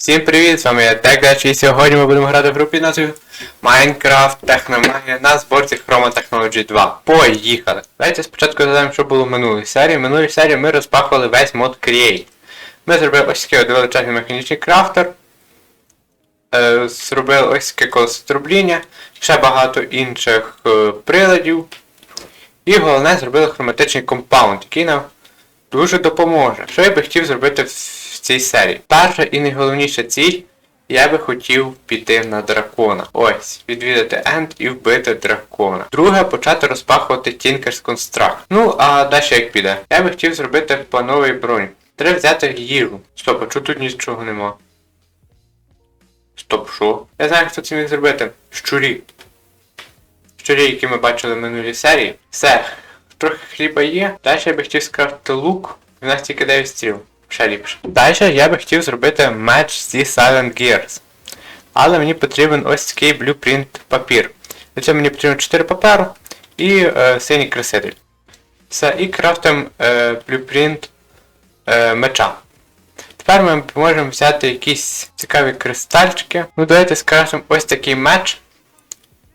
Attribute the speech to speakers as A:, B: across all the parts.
A: Всім привіт, з вами я Текдач і сьогодні ми будемо грати в групі назвою Minecraft Техномагія на зборці Chroma Technology 2. Поїхали! Давайте спочатку згадаємо, що було в минулій серії. В минулій серії ми розпахували весь мод Create. Ми зробили ось такий величезний механічний крафтер. Е, зробили ось таке колесо трубління, ще багато інших е, приладів. І головне зробили хроматичний компаунд, який нам дуже допоможе. Що я би хотів зробити в, в цій серії? Перша і найголовніша ціль, я би хотів піти на дракона. Ось, відвідати Енд і вбити дракона. Друге, почати розпахувати Tinker's Construct. Ну, а далі як піде? Я би хотів зробити плановий бронь. Треба взяти їжу. Стоп, а чого тут нічого нема? Стоп, що? Я знаю, хто це міг зробити. Щурі. Щурі, які ми бачили в минулій серії. Все, трохи хліба є. Далі я би хотів скрафти лук. У нас тільки 9 стріл. Ще ліпше. Далі я би хотів зробити меч зі Silent Gears. Але мені потрібен ось такий блюпринт папір. Для цього мені потрібно 4 паперу і е, синій краситель. Все, і крафтим е, блюпринт е, меча. Тепер ми можемо взяти якісь цікаві кристальчики. Ну давайте скрафтимо ось такий меч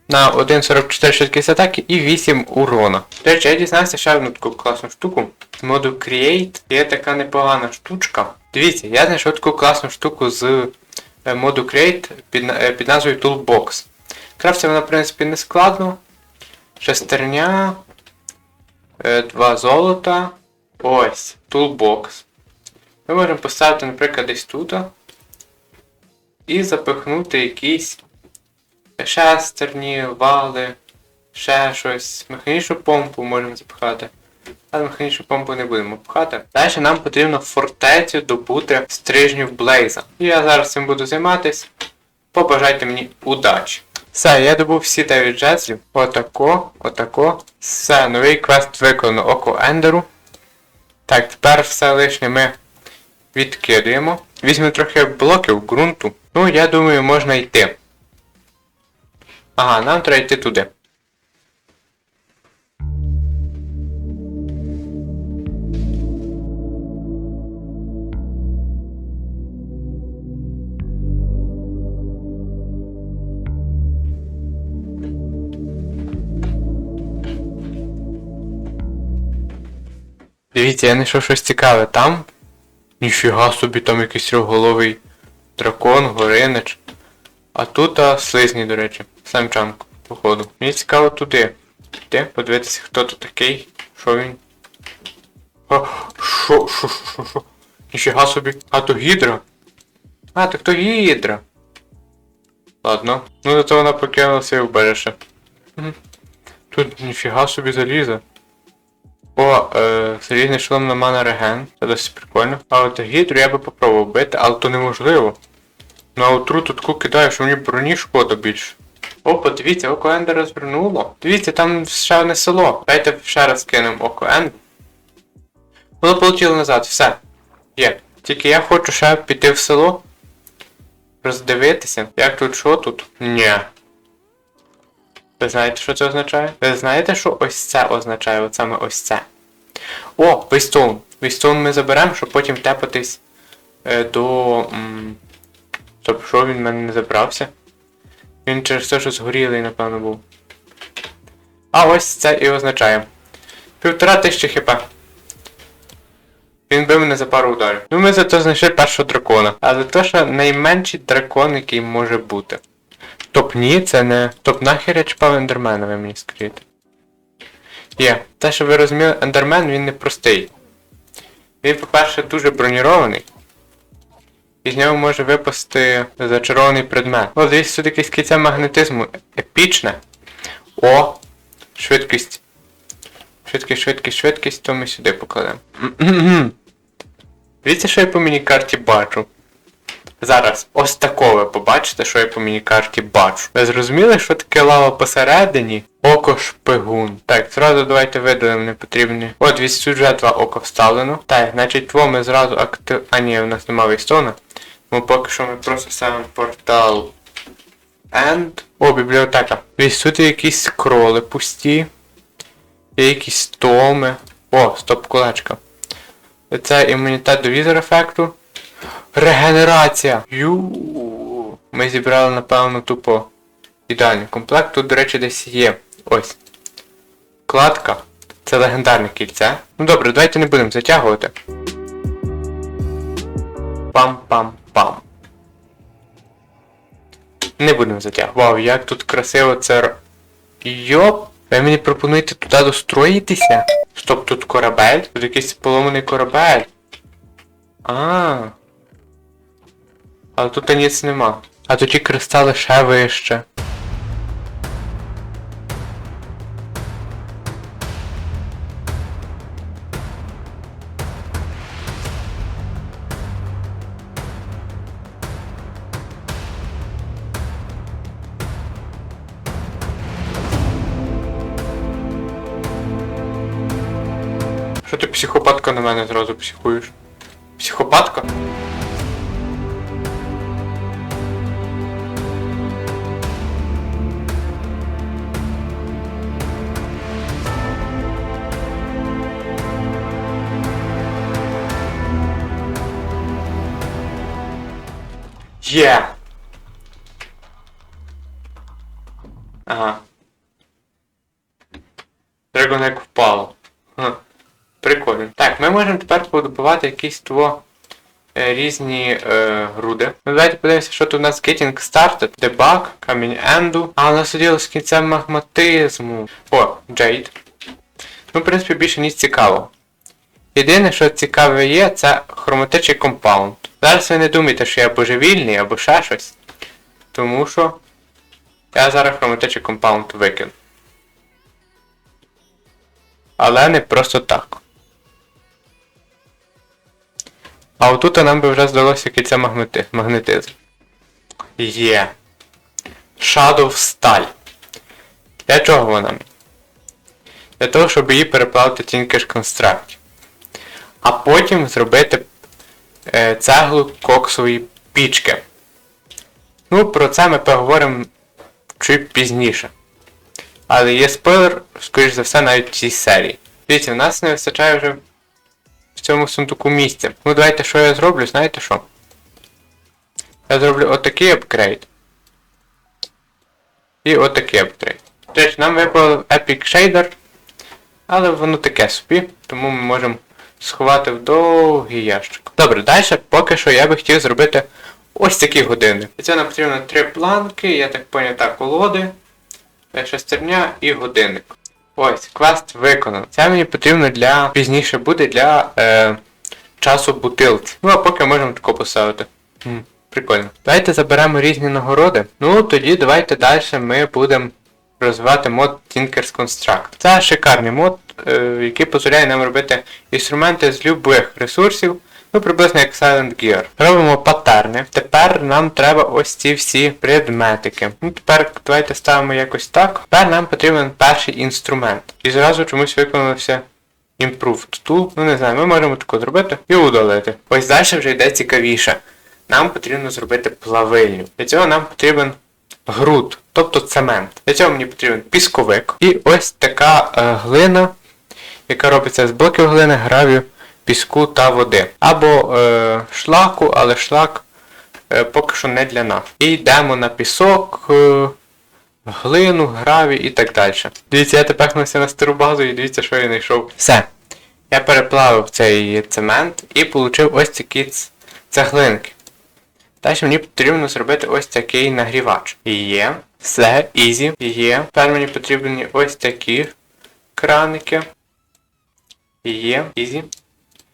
A: на 1.44 швидкість атаки і 8 урона. До речі, я дізнався ще одну таку класну штуку. З моду Create є така непогана штучка. Дивіться, я знайшов таку класну штуку з е, моду Create під, е, під назвою Toolbox. Крафтиться вона, в принципі, не складно. Шестерня. е, Два золота. Ось, Toolbox. Ми можемо поставити, наприклад, десь тут. І запихнути якісь шестерні, вали, ще щось. Механічну помпу можемо запхати. Але механічну помпу не будемо пхати. Далі нам потрібно фортецю добути стрижнів Блейза. Я зараз цим буду займатись. Побажайте мені удачі. Все, я добув всі 9 джезлів. Отако, отако. Все, новий квест виконано око Ендеру. Так, тепер все лишнє ми відкидуємо. Візьмемо трохи блоків ґрунту. Ну, я думаю, можна йти. Ага, нам треба йти туди. Дивіться, я знайшов щось цікаве там. Ніфіга собі там якийсь трьохголовий дракон, горинич. А тут а, слизні, до речі. Самчанку, походу. Мені цікаво туди. Піти, подивитися, хто тут такий. Що він? А, що, що, що, що? Ніфіга собі. А то гідра? А, так то гідра. Ладно. Ну зато вона покинула своє вбереже. Тут ніфіга собі заліза. О, е, залізний шлем на мана реген. Це досить прикольно. А от гідру я би попробував бити, але то неможливо. На отруту таку кидаю, що мені броні шкода більше. О, подивіться, око Енда розвернуло. Дивіться, там ще одне село. Дайте ще раз кинемо око Енда. Воно полетіло назад, все. Є. Тільки я хочу ще піти в село. Роздивитися. Як тут що тут? Ні. Ви знаєте, що це означає? Ви знаєте, що ось це означає, от саме ось це. О, вейстоун. Вейстоун ми заберемо, щоб потім тепатись е, до. М... Тобто, що він в мене не забрався? Він через те, що згорілий, напевно, був. А ось це і означає. Півтора тисячі хп. Він бив мене за пару ударів. Ну ми зато знайшли першого дракона. Але то, що найменший дракон, який може бути. Топ ні, це не. Топ нахер я чіпав ендермена, ви мені скажіть. Є. Те, що ви розуміли, ендермен він не простий. Він, по-перше, дуже бронірований. І з нього може випасти зачарований предмет. О, дивіться, тут якесь кільце магнетизму. Епічне. О! Швидкість. Швидкість, швидкість, швидкість, то ми сюди покладемо. Дивіться, що я по міні-карті бачу. Зараз ось тако ви побачите, що я по міні-карті бачу. Ви зрозуміли, що таке лава посередині? Око шпигун. Так, зразу давайте видалимо непотрібні. От від вже два ока вставлено. Так, значить тво ми зразу актив... А ні, у нас немає вейстона. Тому поки що ми просто ставимо портал End. О, бібліотека. Десь тут є якісь скроли пусті. Є якісь томи. О, стоп, кулачка. Це імунітет до візор ефекту. Регенерація! Ю. Ми зібрали, напевно, тупо ідеальний комплект. Тут, до речі, десь є. Ось. Кладка. Це легендарне кільце. Ну добре, давайте не будемо затягувати. Пам-пам-пам. Не будемо затягувати. Вау, як тут красиво це. Йоп! Ви мені пропонуєте туди достроїтися? Стоп, тут корабель? Тут якийсь поломаний корабель. А. Але тут ніц нема. А ті кристали ще вище. Що ти психопатка на мене зразу психуєш? Психопатка? Є! Ага. Dragon Egg впало. Ха. Прикольно. Так, ми можемо тепер подобувати якісь тво е, різні е, груди. Ну давайте подивимося, що тут у нас Getting Started, Debug, камінь Енду. А, у нас оділо з кінцем магматизму. О, Jade. Ну, в принципі, більше ніч цікаво. Єдине, що цікаве є, це хроматичний компаунд. Зараз ви не думайте, що я божевільний або ще щось. Тому що я зараз хроматичний компаунд викину. Але не просто так. А отут нам би вже здалося кільце магнети... магнетизм. Є. Shadow Сталь. Для чого вона? Для того, щоб її переплавити тільки ж констракті. А потім зробити е, цеглу коксової пічки. Ну, про це ми поговоримо чуть пізніше. Але є спойлер, скоріш за все, навіть в цій серії. Дивіться, в нас не вистачає вже цьому сундуку місця. Ну давайте що я зроблю, знаєте що? Я зроблю отакий апгрейд. І отакий апгрейд. До нам випав Epic Shader, але воно таке собі, тому ми можемо сховати в довгий ящик. Добре, далі поки що я би хотів зробити ось такі години. Для цього нам потрібно три планки, я так поняв, так, колоди, шестерня і годинник. Ось, квест виконано. Це мені потрібно для пізніше буде для е, часу бутилки. Ну а поки можемо тако поставити. М, прикольно. Давайте заберемо різні нагороди. Ну тоді давайте далі ми будемо розвивати мод Tinker's Construct. Це шикарний мод, е, який дозволяє нам робити інструменти з любих ресурсів. Ну, приблизно як Silent Gear. Робимо патерни. Тепер нам треба ось ці всі предметики. Ну, тепер давайте ставимо якось так. Тепер нам потрібен перший інструмент. І зразу чомусь виконався Improved Tool. Ну не знаю, ми можемо тако зробити і удалити. Ось далі вже йде цікавіше. Нам потрібно зробити плавильню. Для цього нам потрібен груд, тобто цемент. Для цього мені потрібен пісковик. І ось така е, глина, яка робиться з блоків глини, гравію, піску та води. Або е, шлаку, але шлак е, поки що не для нас. І йдемо на пісок, е, глину, гравій і так далі. Дивіться, я тепер на стару базу і дивіться, що я знайшов. Все. Я переплавив цей цемент і отримав ось такі цеглинки. Далі мені потрібно зробити ось такий нагрівач. Є. Все, ізі. Є. Тепер мені потрібні ось такі краники. Є. Ізі.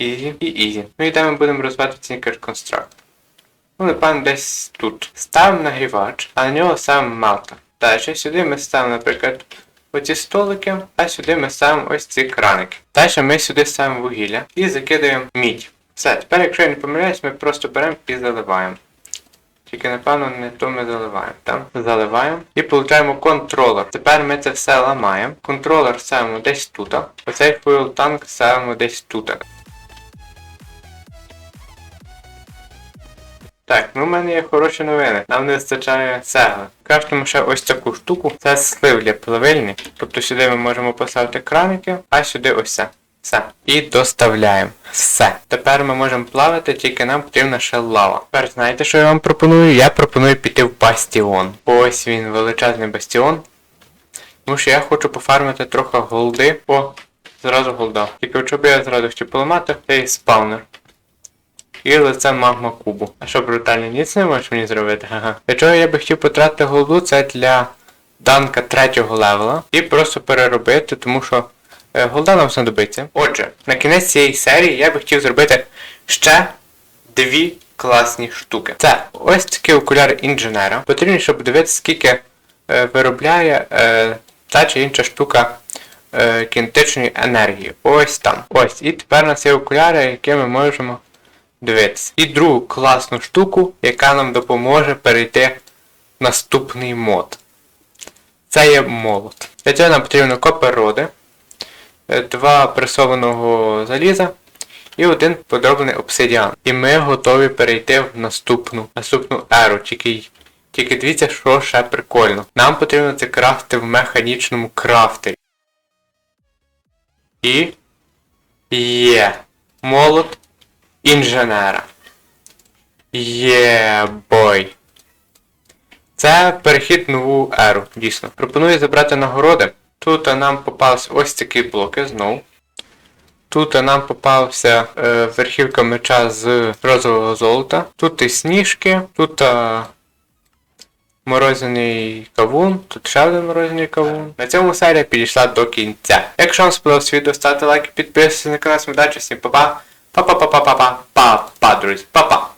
A: Ізі і ізі. Ну і де ми будемо розвивати Tinker Construct. Ну, напевно, десь тут. Ставимо нагрівач, а на нього ставимо мелтер. Далі сюди ми ставимо, наприклад, оці столики, а сюди ми ставимо ось ці краники. Далі ми сюди ставимо вугілля і закидаємо мідь. Все, тепер, якщо я не помиляюсь, ми просто беремо і заливаємо. Тільки, напевно, не то ми заливаємо. Там заливаємо і получаємо контролер. Тепер ми це все ламаємо. Контролер ставимо десь тут. Оцей фуел танк ставимо десь тут. Так, ну в мене є хороші новини. Нам не вистачає цегли. Крафтимо ще ось таку штуку. Це слив для плавильні. Тобто сюди ми можемо поставити краники, а сюди ось це. Все. І доставляємо. Все. Тепер ми можемо плавати, тільки нам потрібна ще лава. Тепер знаєте, що я вам пропоную? Я пропоную піти в бастіон. Ось він, величезний бастіон. Тому що я хочу пофармити трохи голди. О, зразу голда. Тільки щоб я зразу хотів поламати, цей спавнер. І лице магма кубу. А що брутальний ніц не можеш мені зробити? Ага. Для чого я би хотів потратити голду, це для данка третього левела. І просто переробити, тому що е, голда нам знадобиться. Отже, на кінець цієї серії я би хотів зробити ще дві класні штуки. Це ось такі окуляри інженера. Потрібно, щоб дивитися, скільки е, виробляє е, та чи інша штука е, кінетичної енергії. Ось там. Ось. І тепер у нас є окуляри, які ми можемо дивитися. І другу класну штуку, яка нам допоможе перейти в наступний мод. Це є молот. Для цього нам потрібно копер роди, е, два пресованого заліза і один подроблений обсидіан. І ми готові перейти в наступну наступну еру. Тільки, тільки дивіться, що ще прикольно. Нам потрібно це крафти в механічному крафтері. І є молот інженера. Є бой. Це перехід нову еру, дійсно. Пропоную забрати нагороди. Тут нам попався ось такі блоки знову. Тут нам попався е, верхівка меча з розового золота. Тут і сніжки, тут е, морозяний кавун, тут ще один морозяний кавун. На цьому серія підійшла до кінця. Якщо вам сподобався відео, ставте лайк, підписуйтесь на канал, смідачі, всім па-па. Па-па-па-па-па-па. Па-па, друзі. Па-па.